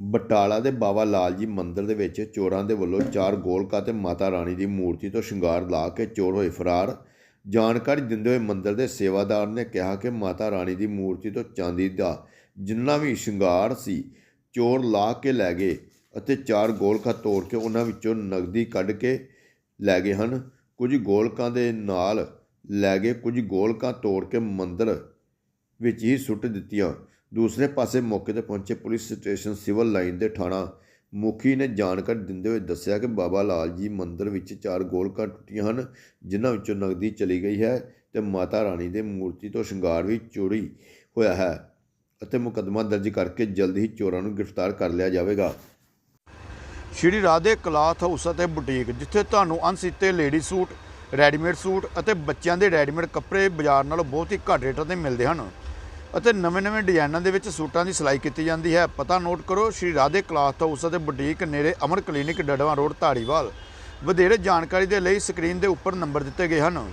ਬਟਾਲਾ ਦੇ ਬਾਬਾ ਲਾਲ ਜੀ ਮੰਦਿਰ ਦੇ ਵਿੱਚ ਚੋਰਾਂ ਦੇ ਵੱਲੋਂ ਚਾਰ ਗੋਲਕਾ ਤੇ ਮਾਤਾ ਰਾਣੀ ਦੀ ਮੂਰਤੀ ਤੋਂ ਸ਼ਿੰਗਾਰ ਲਾ ਕੇ ਚੋਰ ਹੋਏ ਫਰਾਰ। ਜਾਣਕਾਰੀ ਦਿੰਦੇ ਹੋਏ ਮੰਦਿਰ ਦੇ ਸੇਵਾਦਾਰ ਨੇ ਕਿਹਾ ਕਿ ਮਾਤਾ ਰਾਣੀ ਦੀ ਮੂਰਤੀ ਤੋਂ ਚਾਂਦੀ ਦਾ ਜਿੰਨਾ ਵੀ ਸ਼ਿੰਗਾਰ ਸੀ, ਚੋਰ ਲਾ ਕੇ ਲੈ ਗਏ ਅਤੇ ਚਾਰ ਗੋਲਕਾ ਤੋੜ ਕੇ ਉਹਨਾਂ ਵਿੱਚੋਂ ਨਗਦੀ ਕੱਢ ਕੇ ਲੈ ਗਏ ਹਨ। ਕੁਝ ਗੋਲਕਾਂ ਦੇ ਨਾਲ ਲੈ ਗਏ, ਕੁਝ ਗੋਲਕਾਂ ਤੋੜ ਕੇ ਮੰਦਿਰ ਵਿੱਚ ਹੀ ਸੁੱਟ ਦਿੱਤੀਆਂ। ਦੂਸਰੇ ਪਾਸੇ ਮੌਕੇ ਤੇ ਪਹੁੰਚੇ ਪੁਲਿਸ ਸਟੇਸ਼ਨ ਸਿਵਲ ਲਾਈਨ ਦੇ ਥਾਣਾ ਮੁਖੀ ਨੇ ਜਾਣਕਾਰੀ ਦਿੰਦੇ ਹੋਏ ਦੱਸਿਆ ਕਿ ਬਾਬਾ ਲਾਲ ਜੀ ਮੰਦਿਰ ਵਿੱਚ ਚਾਰ ਗੋਲਕਾਂ ਟੁੱਟੀਆਂ ਹਨ, ਜਿਨ੍ਹਾਂ ਵਿੱਚੋਂ ਨਗਦੀ ਚਲੀ ਗਈ ਹੈ ਤੇ ਮਾਤਾ ਰਾਣੀ ਦੇ ਮੂਰਤੀ ਤੋਂ ਸ਼ਿੰਗਾਰ ਵੀ ਚੋਰੀ ਹੋਇਆ ਹੈ ਅਤੇ ਮੁਕੱਦਮਾ ਦਰਜ ਕਰਕੇ ਜਲਦ ਹੀ ਚੋਰਾਂ ਨੂੰ ਗ੍ਰਿਫਤਾਰ ਕਰ ਲਿਆ ਜਾਵੇਗਾ। ਸ਼੍ਰੀ ਰਾਧੇ ਕਲਾਥ ਹਾਊਸ ਅਤੇ ਬੁਟੀਕ, ਜਿੱਥੇ ਤੁਹਾਨੂੰ ਅਣਸੀਤੇ ਲੇਡੀ ਸੂਟ, ਰੈਡੀਮੇਡ ਸੂਟ ਅਤੇ ਬੱਚਿਆਂ ਦੇ ਰੈਡੀਮੇਡ ਕੱਪੜੇ ਬਾਜ਼ਾਰ ਨਾਲੋਂ ਬਹੁਤ ਹੀ ਘੱਟ ਰੇਟਾਂ ਤੇ ਮਿਲਦੇ ਹਨ। ਅਤੇ ਨਵੇਂ-ਨਵੇਂ ਡਿਜ਼ਾਈਨਾਂ ਦੇ ਵਿੱਚ ਸੂਟਾਂ ਦੀ ਸਿਲਾਈ ਕੀਤੀ ਜਾਂਦੀ ਹੈ। ਪਤਾ ਨੋਟ ਕਰੋ ਸ਼੍ਰੀ ਰਾਧੇ ਕਲਾਥ ਹਾਊਸ ਅਤੇ ਬੁਟੀਕ ਨੇੜੇ ਅਮਰ ਕਲੀਨਿਕ ਡੜਵਾ ਰੋਡ ਧਾਰੀਵਾਲ। ਵਧੇਰੇ ਜਾਣਕਾਰੀ ਦੇ ਲਈ ਸਕਰੀਨ ਦੇ ਉੱਪਰ ਨੰਬਰ ਦਿੱਤੇ ਗਏ ਹਨ।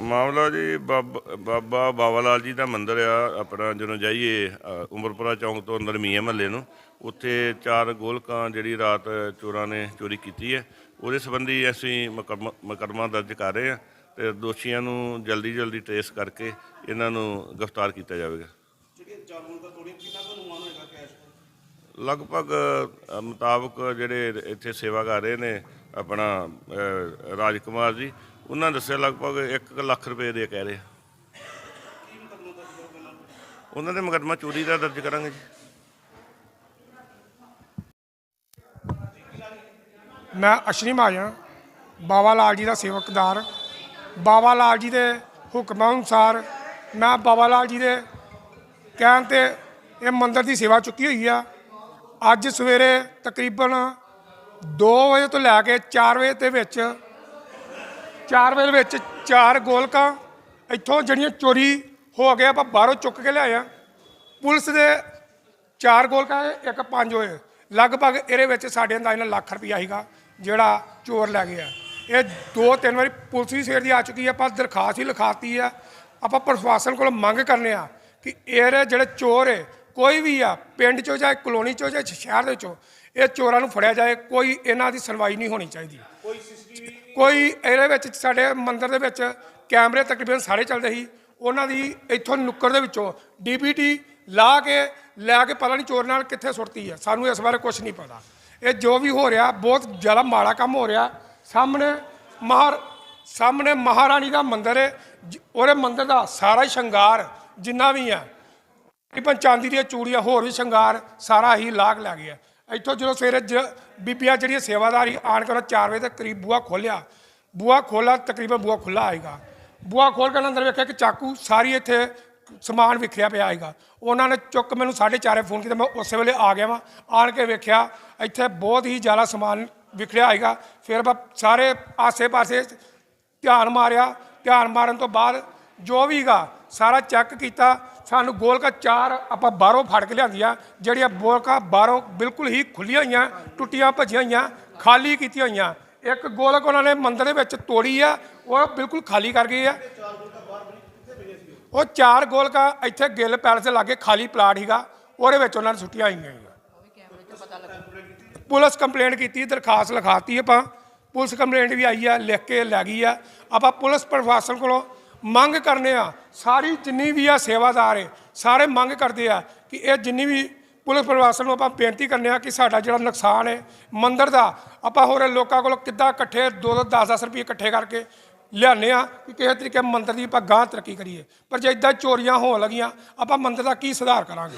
ਮਾਮਲਾ ਜੀ? ਬਾਬ- ਬਾਬਾ ਬਾਬਾ ਲਾਲ ਜੀ ਦਾ ਮੰਦਿਰ ਆ। ਆਪਣਾ ਜਦੋਂ ਜਾਈਏ ਉਮਰਪੁਰਾ ਚੌਂਕ ਤੋਂ ਅੰਦਰ ਮੀਆਂ ਮਹੱਲੇ ਨੂੰ ਉੱਥੇ ਚਾਰ ਗੋਲਕਾਂ ਜਿਹੜੀ ਰਾਤ ਚੋਰਾਂ ਨੇ ਚੋਰੀ ਕੀਤੀ ਹੈ। ਉਹਦੇ ਸੰਬੰਧੀ ਅਸੀਂ ਮੁਕੱਦਮਾ ਦਰਜ ਕਰ ਰਹੇ ਹਾਂ। ਤੇ ਦੋਸ਼ੀਆਂ ਨੂੰ ਜਲਦੀ ਜਲਦੀ ਟ੍ਰੇਸ ਕਰਕੇ ਇਹਨਾਂ ਨੂੰ ਗ੍ਰਿਫਤਾਰ ਕੀਤਾ ਜਾਵੇਗਾ। ਲਗਭਗ ਮੁਤਾਬਕ ਜਿਹੜੇ ਇੱਥੇ ਸੇਵਾ ਕਰ ਰਹੇ ਨੇ ਆਪਣਾ ਅ, ਰਾਜ ਕੁਮਾਰ ਜੀ ਉਹਨਾਂ ਦੱਸਿਆ ਲਗਭਗ 1 ਲੱਖ ਰੁਪਏ ਦੇ ਕਹਿ ਰਹੇ ਆ। ਉਹਨਾਂ ਦੇ ਮੁਕੱਦਮਾ ਚੋਰੀ ਦਾ ਦਰਜ ਕਰਾਂਗੇ ਜੀ। ਮੈਂ ਅਸ਼ਰੀ ਮਹਾਜਨ ਬਾਬਾ ਲਾਲ ਜੀ ਦਾ ਸੇਵਕਦਾਰ। ਬਾਬਾ ਲਾਲ ਜੀ ਦੇ ਹੁਕਮਾਂ ਅਨੁਸਾਰ ਮੈਂ ਬਾਬਾ ਲਾਲ ਜੀ ਦੇ ਕਹਿਣ ਤੇ ਇਹ ਮੰਦਿਰ ਦੀ ਸੇਵਾ ਚੁੱਕੀ ਹੋਈ ਆ। ਅੱਜ ਸਵੇਰੇ ਤਕਰੀਬਨ 2 ਵਜੇ ਤੋਂ ਲੈ ਕੇ 4 ਵਜੇ ਦੇ ਵਿੱਚ 4 ਵਜੇ ਦੇ ਵਿੱਚ ਚਾਰ ਗੋਲਕਾਂ ਇੱਥੋਂ ਜਿਹੜੀਆਂ ਚੋਰੀ ਹੋ ਗਏ ਆਪਾਂ ਬਾਹਰੋਂ ਚੁੱਕ ਕੇ ਲਿਆਏ ਆ। ਪੁਲਿਸ ਦੇ ਚਾਰ ਗੋਲਕਾਂ ਇੱਕ ਪੰਜ ਹੋਏ। ਲਗਭਗ ਇਹਦੇ ਵਿੱਚ ਸਾਡੇ ਅੰਦਾਜ਼ ਨਾਲ ਲੱਖ ਰੁਪਈਆ ਸੀਗਾ ਜਿਹੜਾ ਚੋਰ ਲੈ ਗਿਆ। ਇਹ ਦੋ ਤਿੰਨ ਵਾਰੀ ਪੁਲਿਸ ਵੀ ਸਵੇਰ ਦੀ ਆ ਚੁੱਕੀ ਹੈ ਆਪਾਂ ਦਰਖਾਸਤ ਹੀ ਲਿਖਾਤੀ ਆ। ਆਪਾਂ ਪ੍ਰਸ਼ਾਸਨ ਕੋਲ ਮੰਗ ਕਰਨੇ ਆ ਕਿ ਇਹ ਜਿਹੜੇ ਚੋਰ ਹੈ ਕੋਈ ਵੀ ਆ ਪਿੰਡ ਚੋਂ ਜਾਂ ਕਲੋਨੀ ਚੋਂ ਜਾਂ ਸ਼ਹਿਰ ਦੇ ਚੋਂ ਇਹ ਚੋਰਾਂ ਨੂੰ ਫੜਿਆ ਜਾਏ ਕੋਈ ਇਹਨਾਂ ਦੀ ਸੁਣਵਾਈ ਨਹੀਂ ਹੋਣੀ ਚਾਹੀਦੀ। ਕੋਈ ਇਹਦੇ ਵਿੱਚ ਸਾਡੇ ਮੰਦਿਰ ਦੇ ਵਿੱਚ ਕੈਮਰੇ ਤਕਰੀਬਨ ਸਾਰੇ ਚੱਲਦੇ ਸੀ ਉਹਨਾਂ ਦੀ ਇੱਥੋਂ ਨੁੱਕਰ ਦੇ ਵਿੱਚੋਂ ਡੀਪੀਟੀ ਲਾ ਕੇ ਲੈ ਕੇ ਪਤਾ ਨਹੀਂ ਚੋਰ ਨਾਲ ਕਿੱਥੇ ਸੁੱਟਤੀ ਹੈ ਸਾਨੂੰ ਇਸ ਬਾਰੇ ਕੁਝ ਨਹੀਂ ਪਤਾ। ਇਹ ਜੋ ਵੀ ਹੋ ਰਿਹਾ ਬਹੁਤ ਜ਼ਿਆਦਾ ਮਾੜਾ ਕੰਮ ਹੋ ਰਿਹਾ। ਸਾਹਮਣੇ ਮਹਾਰ ਸਾਹਮਣੇ ਮਹਾਰਾਣੀ ਦਾ ਮੰਦਿਰ ਹੈ, ਜ- ਉਹਦੇ ਮੰਦਿਰ ਦਾ ਸਾਰਾ ਹੀ ਸ਼ਿੰਗਾਰ ਜਿੰਨਾ ਵੀ ਆ। ਤਕਰੀਬਨ ਚਾਂਦੀ ਦੀਆਂ ਚੂੜੀਆਂ, ਹੋਰ ਵੀ ਸ਼ਿੰਗਾਰ ਸਾਰਾ ਹੀ ਲਾਗ ਲੈ ਗਿਆ। ਇੱਥੋਂ ਜਦੋਂ ਸਵੇਰੇ ਜ- ਬੀਬੀਆਂ ਜਿਹੜੀਆਂ ਸੇਵਾਦਾਰੀ ਆਣ ਕੇ ਉਹਨਾਂ 4 ਵਜੇ ਦੇ ਕਰੀਬ ਬੂਆ ਖੋਲਿਆ ਬੂਆ ਖੋਲਾ ਤਕਰੀਬਨ ਬੂਆ ਖੁੱਲਾ ਆਏਗਾ। ਬੂਆ ਖੋਲ ਕੇ ਅੰਦਰ ਵੇਖਿਆ ਕਿ ਚਾਕੂ ਸਾਰੀ ਇੱਥੇ ਸਮਾਨ ਵਿਖਰਿਆ ਪਿਆ ਆਏਗਾ। ਉਹਨਾਂ ਨੇ ਚੁੱਕ ਮੈਨੂੰ 4:30 ਫੋਨ ਕੀਤਾ, ਮੈਂ ਉਸੇ ਵੇਲੇ ਆ ਗਿਆ ਵਾਂ। ਆਣ ਕੇ ਵੇਖਿਆ, ਇੱਥੇ ਬਹੁਤ ਹੀ ਜ਼ਿਆਦਾ ਸਮਾਨ ਵਿਖੜਿਆ ਆਏਗਾ ਫਿਰ ਆਪਾਂ ਸਾਰੇ ਆਸੇ-ਪਾਸੇ ਧਿਆਨ ਮਾਰਿਆ। ਧਿਆਨ ਮਾਰਨ ਤੋਂ ਬਾਅਦ ਜੋ ਵੀਗਾ ਸਾਰਾ ਚੈੱਕ ਕੀਤਾ। ਸਾਨੂੰ ਗੋਲਕਾ ਚਾਰ ਆਪਾਂ ਬਾਹਰੋਂ ਫੜ ਕੇ ਲਿਆਂਦੀਆਂ, ਜਿਹੜੀਆਂ ਗੋਲਕਾ ਬਾਹਰੋਂ ਬਿਲਕੁਲ ਹੀ ਖੁੱਲੀਆਂ ਹੋਈਆਂ, ਟੁੱਟੀਆਂ ਭੱਜੀਆਂ ਹੋਈਆਂ, ਖਾਲੀ ਕੀਤੀਆਂ ਹੋਈਆਂ। ਇੱਕ ਗੋਲਕ ਉਹਨਾਂ ਨੇ ਮੰਦਰ ਦੇ ਵਿੱਚ ਤੋੜੀ ਆ, ਉਹ ਬਿਲਕੁਲ ਖਾਲੀ ਕਰ ਗਏ ਆ। ਉਹ ਚਾਰ ਗੋਲਕਾ ਇੱਥੇ ਗਿੱਲ ਪੈਲਸ ਦੇ ਲਾਗੇ ਖਾਲੀ ਪਲਾਟ ਹੀਗਾ ਉਹਦੇ ਵਿੱਚ ਉਹਨਾਂ ਨੇ ਸੁੱਟੀਆਂ ਹੋਈਆਂ। ਪੁਲਿਸ ਕੰਪਲੇਂਟ ਕੀਤੀ, ਦਰਖਾਸਤ ਲਿਖਾਤੀ ਆਪਾਂ। ਪੁਲਿਸ ਕੰਪਲੇਂਟ ਵੀ ਆਈ ਆ, ਲਿਖ ਕੇ ਲੈ ਗਈ ਆ। ਆਪਾਂ ਪੁਲਿਸ ਪ੍ਰਸ਼ਾਸਨ ਕੋਲੋਂ ਮੰਗ ਕਰਨੇ ਆ, ਸਾਰੀ ਜਿੰਨੀ ਵੀ ਆ ਸੇਵਾਦਾਰ ਏ, ਸਾਰੇ ਮੰਗ ਕਰਦੇ ਆ ਕਿ ਇਹ ਜਿੰਨੀ ਵੀ ਪੁਲਿਸ ਪ੍ਰਸ਼ਾਸਨ ਨੂੰ ਆਪਾਂ ਬੇਨਤੀ ਕਰਨੇ ਆ ਕਿ ਸਾਡਾ ਜਿਹੜਾ ਨੁਕਸਾਨ ਹੈ ਮੰਦਰ ਦਾ, ਆਪਾਂ ਹੋਰ ਲੋਕਾਂ ਕੋਲੋਂ ਕਿੱਦਾਂ ਇਕੱਠੇ 2-2 10-10 ਰੁਪਏ ਇਕੱਠੇ ਕਰਕੇ ਲਿਆਉਂਦੇ ਆ ਕਿ ਕਿਸੇ ਤਰੀਕੇ ਮੰਦਰ ਦੀ ਆਪਾਂ ਗਾਂ ਤਰੱਕੀ ਕਰੀਏ। ਪਰ ਜੇ ਇਦਾਂ ਚੋਰੀਆਂ ਹੋਣ ਲੱਗੀਆਂ, ਆਪਾਂ ਮੰਦਰ ਦਾ ਕੀ ਸੁਧਾਰ ਕਰਾਂਗੇ?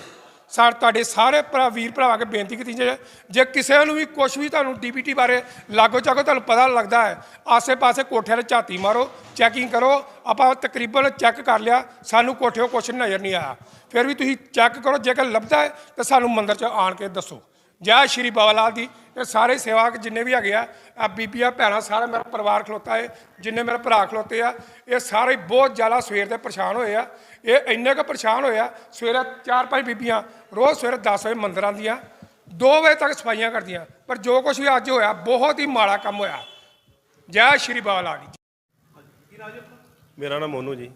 ਸਰ ਤੁਹਾਡੇ ਸਾਰੇ ਭਰਾ, ਵੀਰ ਭਰਾਵਾਂ ਕੇ ਬੇਨਤੀ ਕੀਤੀ ਜੇ ਜੇ ਕਿਸੇ ਨੂੰ ਵੀ ਕੁਝ ਵੀ ਤੁਹਾਨੂੰ ਡੀਪੀਟੀ ਬਾਰੇ ਲਾਗੋ ਚਾਗੋ ਤੁਹਾਨੂੰ ਪਤਾ ਲੱਗਦਾ ਹੈ, ਆਸੇ-ਪਾਸੇ ਕੋਠਿਆਂ 'ਤੇ ਝਾਤੀ ਮਾਰੋ ਚੈਕਿੰਗ ਕਰੋ, ਆਪਾਂ ਤਕਰੀਬਨ ਚੈੱਕ ਕਰ ਲਿਆ, ਸਾਨੂੰ ਕੋਠਿਓ ਕੁਝ ਨਜ਼ਰ ਨਹੀਂ ਆਇਆ। ਫਿਰ ਵੀ ਤੁਸੀਂ ਚੈੱਕ ਕਰੋ, ਜੇਕਰ ਲੱਭਦਾ ਹੈ, ਤਾਂ ਸਾਨੂੰ ਮੰਦਰ 'ਚ ਆਣ ਕੇ ਦੱਸੋ। ਜੈ ਸ਼੍ਰੀ ਬਾਬਾ ਲਾਲ ਦੀ ਇਹ ਸਾਰੇ ਸੇਵਾਕ ਜਿੰਨੇ ਵੀ ਹੈਗੇ ਆ ਆ ਬੀਬੀਆਂ, ਭੈਣਾਂ, ਸਾਰਾ ਮੇਰਾ ਪਰਿਵਾਰ ਖਲੋਤਾ ਹੈ ਜਿੰਨੇ ਮੇਰੇ ਭਰਾ ਖਲੋਤੇ ਆ, ਇਹ ਸਾਰੇ ਬਹੁਤ ਜ਼ਿਆਦਾ ਸਵੇਰ ਦੇ ਪਰੇਸ਼ਾਨ ਹੋਏ ਆ। ਇਹ ਇੰਨੇ ਕੁ ਪਰੇਸ਼ਾਨ ਹੋਇਆ ਸਵੇਰੇ ਚਾਰ ਪੰਜ ਬੀਬੀਆਂ, ਰੋਜ਼ ਸਵੇਰੇ 10 ਵਜੇ ਮੰਦਰ ਆਉਂਦੀਆਂ 2 ਵਜੇ ਤੱਕ ਸਫਾਈਆਂ ਕਰਦੀਆਂ, ਪਰ ਜੋ ਕੁਝ ਵੀ ਅੱਜ ਹੋਇਆ, ਬਹੁਤ ਹੀ ਮਾੜਾ ਕੰਮ ਹੋਇਆ। ਜੈ ਸ਼੍ਰੀ ਬਾਬਾ ਲਾਲ ਜੀ। ਮੇਰਾ ਨਾਮ ਮੋਨੂ ਜੀ।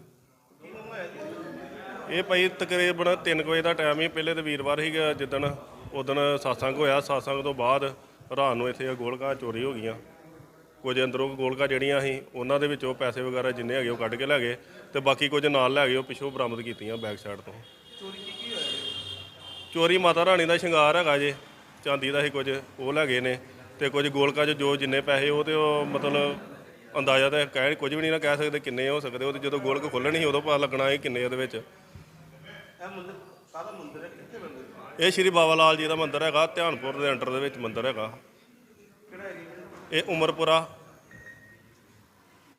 ਇਹ ਭਾਈ ਤਕਰੀਬਨ 3 ਵਜੇ ਦਾ ਟਾਈਮ ਹੀ ਪਹਿਲੇ ਤੇ ਵੀਰਵਾਰ ਸੀਗਾ ਜਿੱਦਣ ਉਦਣ satsang ਹੋਇਆ satsang ਤੋਂ ਬਾਅਦ ਰਾਤ ਨੂੰ ਇੱਥੇ ਗੋਲਕਾਂ ਚੋਰੀ ਹੋ ਗਈਆਂ। ਕੁਝ ਅੰਦਰੋਂ ਗੋਲਕਾਂ ਜਿਹੜੀਆਂ ਸੀ ਉਹਨਾਂ ਦੇ ਵਿੱਚੋਂ ਪੈਸੇ ਵਗੈਰਾ ਜਿੰਨੇ ਹੈਗੇ ਉਹ ਕੱਢ ਕੇ ਲੈ ਗਏ ਤੇ ਬਾਕੀ ਕੁਝ ਨਾਲ ਲੈ ਗਏ ਉਹ ਪਿੱਛੋਂ ਬਰਾਮਦ ਕੀਤੀਆਂ ਬੈਕ ਸਾਈਡ ਤੋਂ। ਚੋਰੀ ਕੀ ਕੀ ਹੋਇਆ ਚੋਰੀ ਮਾਤਾ ਰਾਣੀ ਦਾ ਸ਼ਿੰਗਾਰ ਹੈਗਾ ਜੇ ਚਾਂਦੀ ਦਾ ਹੀ ਕੁਝ ਉਹ ਲੈ ਗਏ ਨੇ ਤੇ ਕੁਝ ਗੋਲਕਾਂ 'ਚ ਜੋ ਜਿੰਨੇ ਪੈਸੇ ਉਹ ਤੇ ਉਹ ਮਤਲਬ ਅੰਦਾਜ਼ਾ ਤਾਂ ਕਹਿ ਕੁਝ ਵੀ ਨਹੀਂ ਨਾ ਕਹਿ ਸਕਦੇ ਕਿੰਨੇ ਹੋ ਸਕਦੇ ਉਹ ਤੇ ਜਦੋਂ ਗੋਲਕ ਖੋਲਣੀ ਸੀ ਉਦੋਂ ਪਤਾ ਲੱਗਣਾ ਸੀ ਕਿੰਨੇ ਉਹਦੇ ਵਿੱਚ। ਇਹ ਸ਼੍ਰੀ ਬਾਬਾ ਲਾਲ ਜੀ ਦਾ ਮੰਦਿਰ ਹੈਗਾ ਧਿਆਨਪੁਰ ਦੇ ਅੰਡਰ ਦੇ ਵਿੱਚ ਮੰਦਿਰ ਹੈਗਾ। ਇਹ ਉਮਰਪੁਰਾ।